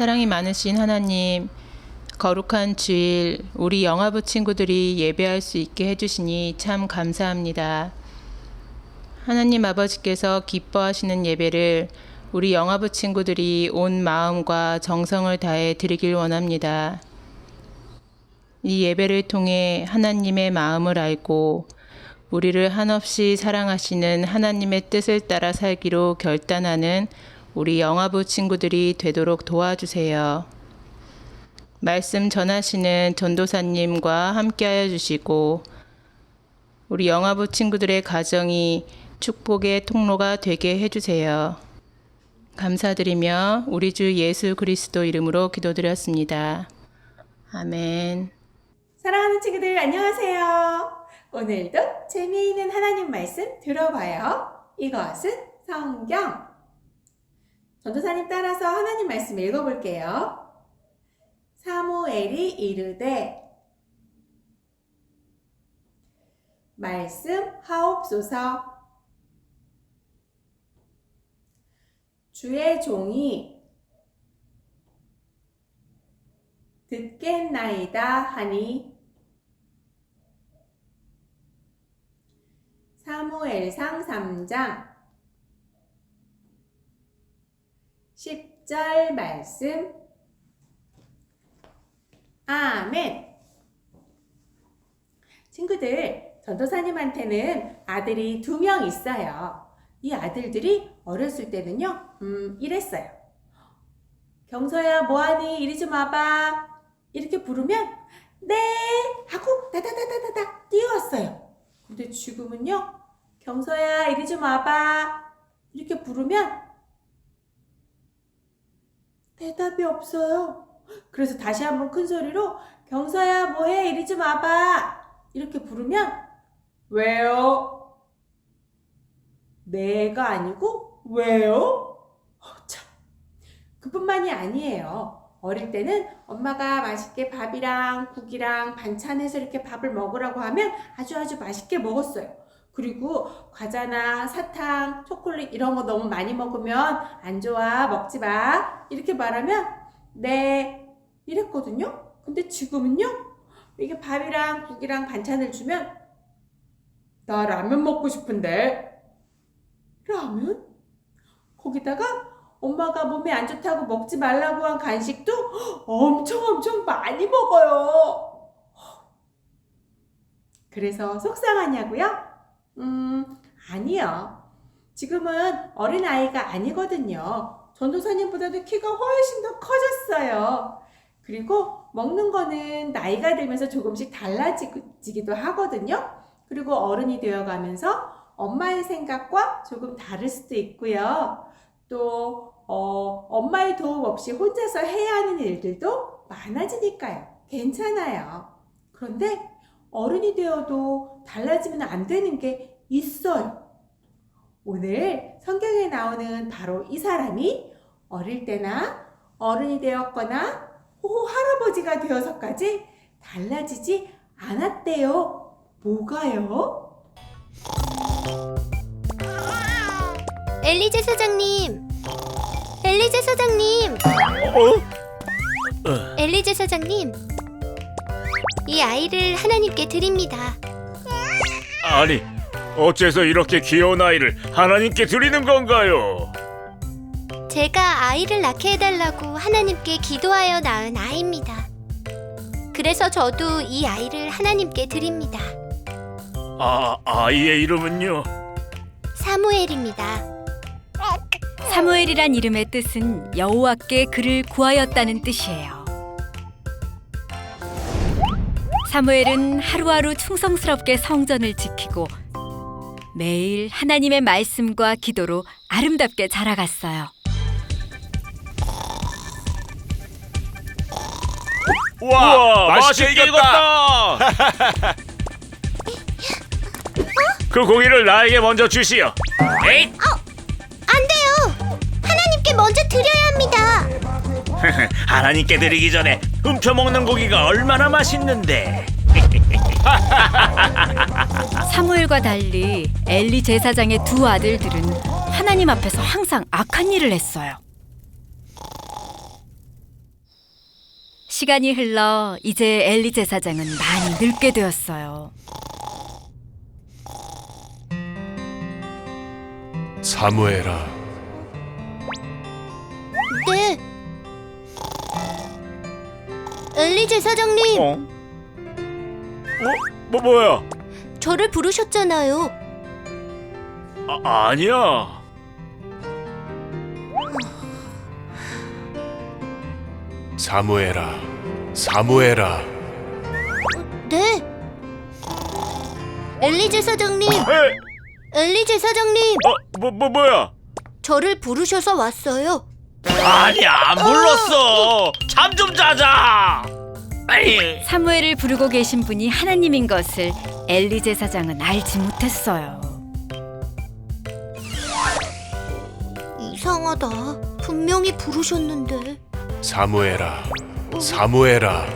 사랑이 많으신 하나님, 거룩한 주일, 우리 영화부 친구들이 예배할 수 있게 해주시니 참 감사합니다. 하나님 아버지께서 기뻐하시는 예배를 우리 영화부 친구들이 온 마음과 정성을 다해 드리길 원합니다. 이 예배를 통해 하나님의 마음을 알고 우리를 한없이 사랑하시는 하나님의 뜻을 따라 살기로 결단하는 우리 영화부 친구들이 되도록 도와주세요. 말씀 전하시는 전도사님과 함께하여 주시고 우리 영화부 친구들의 가정이 축복의 통로가 되게 해주세요. 감사드리며 우리 주 예수 그리스도 이름으로 기도드렸습니다. 아멘. 사랑하는 친구들 안녕하세요. 오늘도 재미있는 하나님 말씀 들어봐요. 이것은 성경. 전도사님 따라서 하나님 말씀 읽어볼게요. 사무엘이 이르되 말씀 하옵소서 주의 종이 듣겠나이다 하니 사무엘상 3장 절 말씀. 아멘. 친구들 전도사님한테는 아들이 두 명 있어요. 이 아들들이 어렸을 때는요 음 이랬어요. 경서야 뭐하니? 이리 좀 와봐. 이렇게 부르면 네! 하고 다다다다다다 뛰어왔어요. 근데 지금은요 경서야 이리 좀 와봐. 이렇게 부르면 대답이 없어요 그래서 다시 한번 큰 소리로 경서야 뭐해 이리 좀 와봐 이렇게 부르면 왜요? 내가 아니고 왜요? 어, 참 그뿐만이 아니에요. 어릴 때는 엄마가 맛있게 밥이랑 국이랑 반찬해서 이렇게 밥을 먹으라고 하면 아주 아주 맛있게 먹었어요. 그리고 과자나 사탕, 초콜릿 이런 거 너무 많이 먹으면 안 좋아, 먹지 마. 이렇게 말하면 네, 이랬거든요. 근데 지금은요, 이게 밥이랑 국이랑 반찬을 주면 나 라면 먹고 싶은데. 라면? 거기다가 엄마가 몸에 안 좋다고 먹지 말라고 한 간식도 엄청 엄청 많이 먹어요. 그래서 속상하냐고요? 음, 아니요. 지금은 어린아이가 아니거든요. 전도사님보다도 키가 훨씬 더 커졌어요. 그리고 먹는 거는 나이가 들면서 조금씩 달라지기도 하거든요. 그리고 어른이 되어 가면서 엄마의 생각과 조금 다를 수도 있고요. 또 어, 엄마의 도움 없이 혼자서 해야 하는 일들도 많아지니까요. 괜찮아요. 그런데 어른이 되어도 달라지면 안 되는 게 있어요. 오늘 성경에 나오는 바로 이 사람이 어릴 때나 어른이 되었거나 호 할아버지가 되어서까지 달라지지 않았대요. 뭐가요? 엘리제 사장님. 엘리제 사장님. 어? 엘리제 사장님. 이 아이를 하나님께 드립니다. 아니, 어째서 이렇게 귀여운 아이를 하나님께 드리는 건가요? 제가 아이를 낳게 해달라고 하나님께 기도하여 낳은 아이입니다. 그래서 저도 이 아이를 하나님께 드립니다. 아, 아이의 이름은요? 사무엘입니다. 사무엘이란 이름의 뜻은 여호와께 그를 구하였다는 뜻이에요. 사무엘은 하루하루 충성스럽게 성전을 지키고 매일 하나님의 말씀과 기도로 아름답게 자라갔어요. 와, 맛있게 익었다. 그 고기를 나에게 먼저 주시오. 에잇! 안 돼요! 하나님께 먼저 드려야 합니다. 하나님께 드리기 전에 훔쳐 먹는 고기가 얼마나 맛있는데. 사무엘과 달리 엘리 제사장의 두 아들들은 하나님 앞에서 항상 악한 일을 했어요. 시간이 흘러 이제 엘리 제사장은 많이 늙게 되었어요. 사무엘아, 네. 엘리 제 사장님, 어? 어? 뭐 뭐야? 저를 부르셨잖아요. 아, 아니야. 사무엘아, 사무엘아. 네. 엘리 제 사장님, 에? 엘리 제 사장님, 어? 뭐, 뭐 뭐야? 저를 부르셔서 왔어요. 아니야 안 불렀어. 잠 좀 자자. 에이. 사무엘을 부르고 계신 분이 하나님인 것을 엘리 제 사장은 알지 못했어요. 이상하다. 분명히 부르셨는데. 사무엘아, 사무엘아.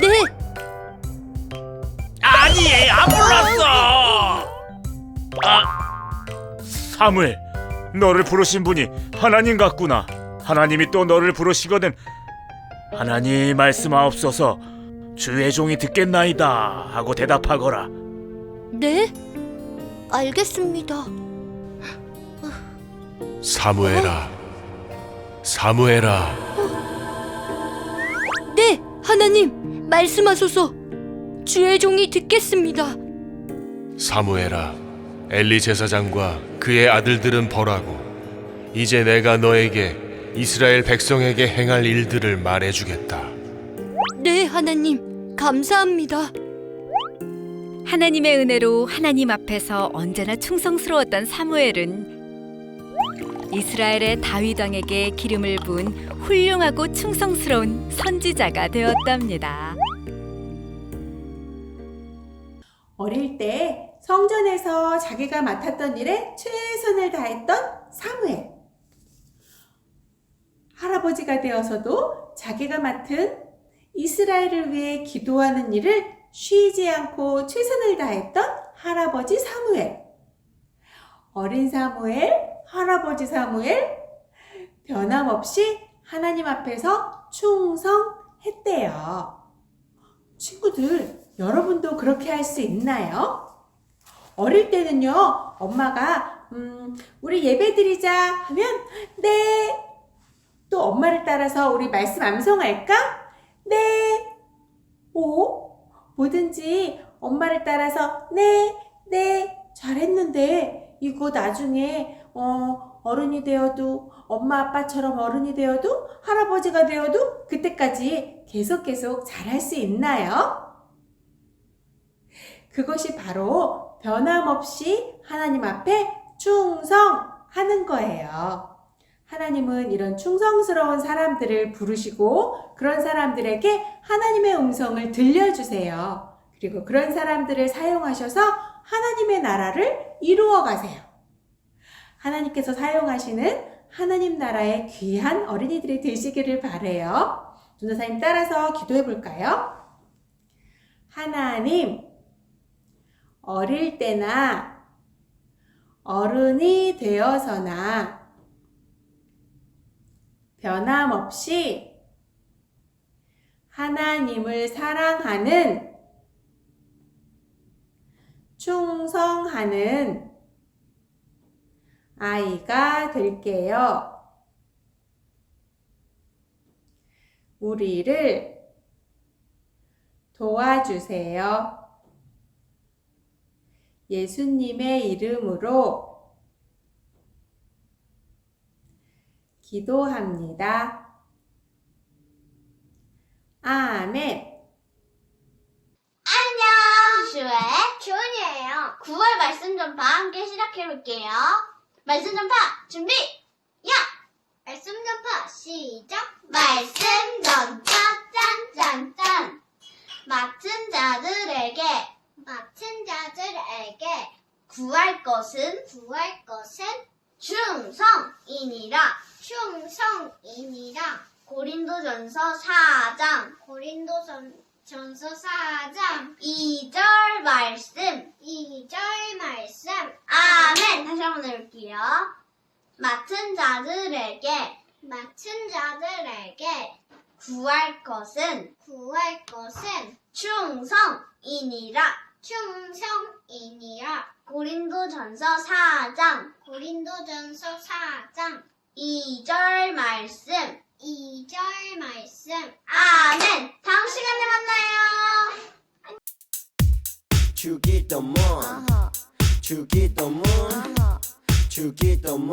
네, 아니 안 불렀어. 아 사무엘 너를 부르신 분이 하나님 같구나. 하나님이 또 너를 부르시거든. 하나님 말씀하옵소서. 주의 종이 듣겠나이다 하고 대답하거라. 네. 알겠습니다. 사무엘아, 사무엘아. 네, 하나님, 말씀하소서. 주의 종이 듣겠습니다. 사무엘아, 엘리 제사장과 그의 아들들은 벌하고 이제 내가 너에게 이스라엘 백성에게 행할 일들을 말해주겠다. 네, 하나님, 감사합니다. 하나님의 은혜로 하나님 앞에서 언제나 충성스러웠던 사무엘은 이스라엘의 다윗 왕에게 기름을 부은 훌륭하고 충성스러운 선지자가 되었답니다. 어릴 때 성전에서 자기가 맡았던 일에 최선을 다했던 사무엘. 할아버지가 되어서도 자기가 맡은 이스라엘을 위해 기도하는 일을 쉬지 않고 최선을 다했던 할아버지 사무엘. 어린 사무엘, 할아버지 사무엘, 변함없이 하나님 앞에서 충성했대요. 친구들, 여러분도 그렇게 할 수 있나요? 어릴 때는요, 엄마가, 음, 우리 예배 드리자 하면, 네. 또 엄마를 따라서 우리 말씀 암송할까? 네. 오, 뭐든지 엄마를 따라서, 네, 네. 잘했는데, 이거 나중에, 어, 어른이 되어도, 엄마 아빠처럼 어른이 되어도, 할아버지가 되어도, 그때까지 계속 계속 잘할 수 있나요? 그것이 바로 변함없이 하나님 앞에 충성하는 거예요. 하나님은 이런 충성스러운 사람들을 부르시고 그런 사람들에게 하나님의 음성을 들려주세요. 그리고 그런 사람들을 사용하셔서 하나님의 나라를 이루어 가세요. 하나님께서 사용하시는 하나님 나라의 귀한 어린이들이 되시기를 바래요. 전도사님 따라서 기도해 볼까요? 하나님, 어릴 때나 어른이 되어서나 변함없이 하나님을 사랑하는 충성하는 아이가 될게요. 우리를 도와주세요. 예수님의 이름으로 기도합니다. 아멘. 안녕! 슈의 주은이에요. 9월 말씀 전파 함께 시작해 볼게요. 말씀 전파 준비! 야! 말씀 전파 시작! 말씀 전파 짠짠짠! 맡은 자들에게 맡은 자들에게 구할 것은? 구할 것은 충성이니라. 충성이니라. 고린도전서 4장. 고린도전 전서 4장. 2절 말씀. 2절 말씀. 아멘. 다시 한번 해볼게요. 맡은 자들에게 맡은 자들에게 구할 것은? 구할 것은 충성이니라. 충성이니라 고린도전서 4장. 고린도전서 4장. 2절 말씀. 2절 말씀. 아멘. 다음 시간에 만나요. 주기도문 주기도문 주기도문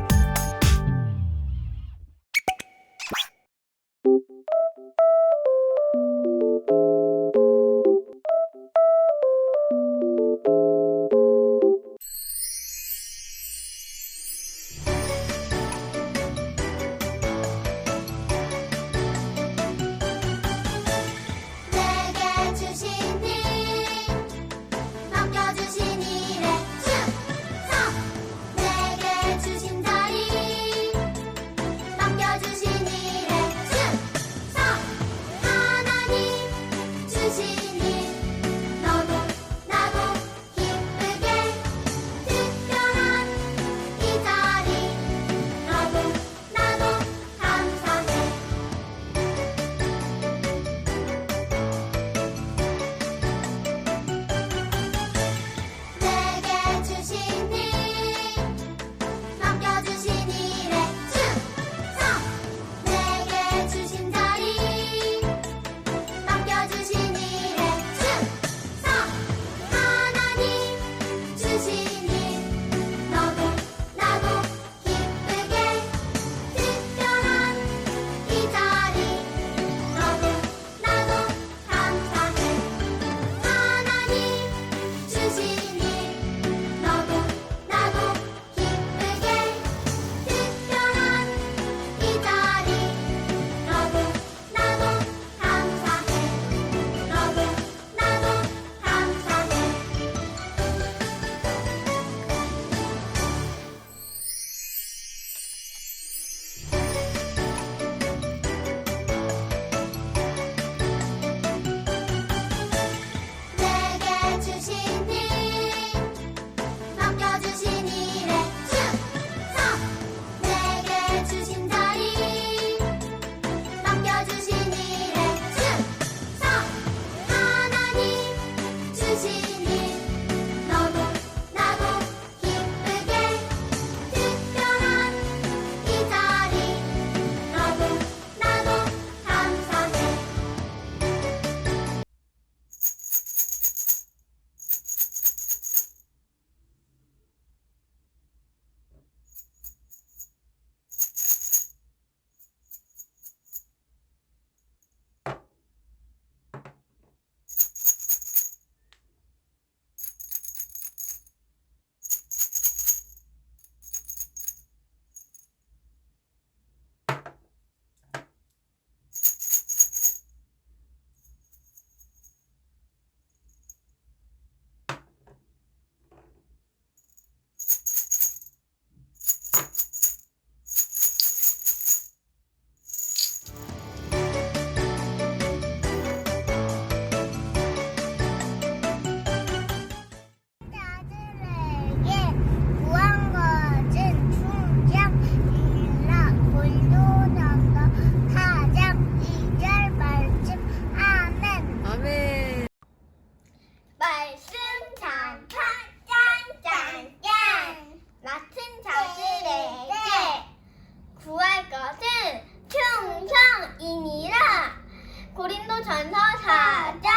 고린도전서 4장.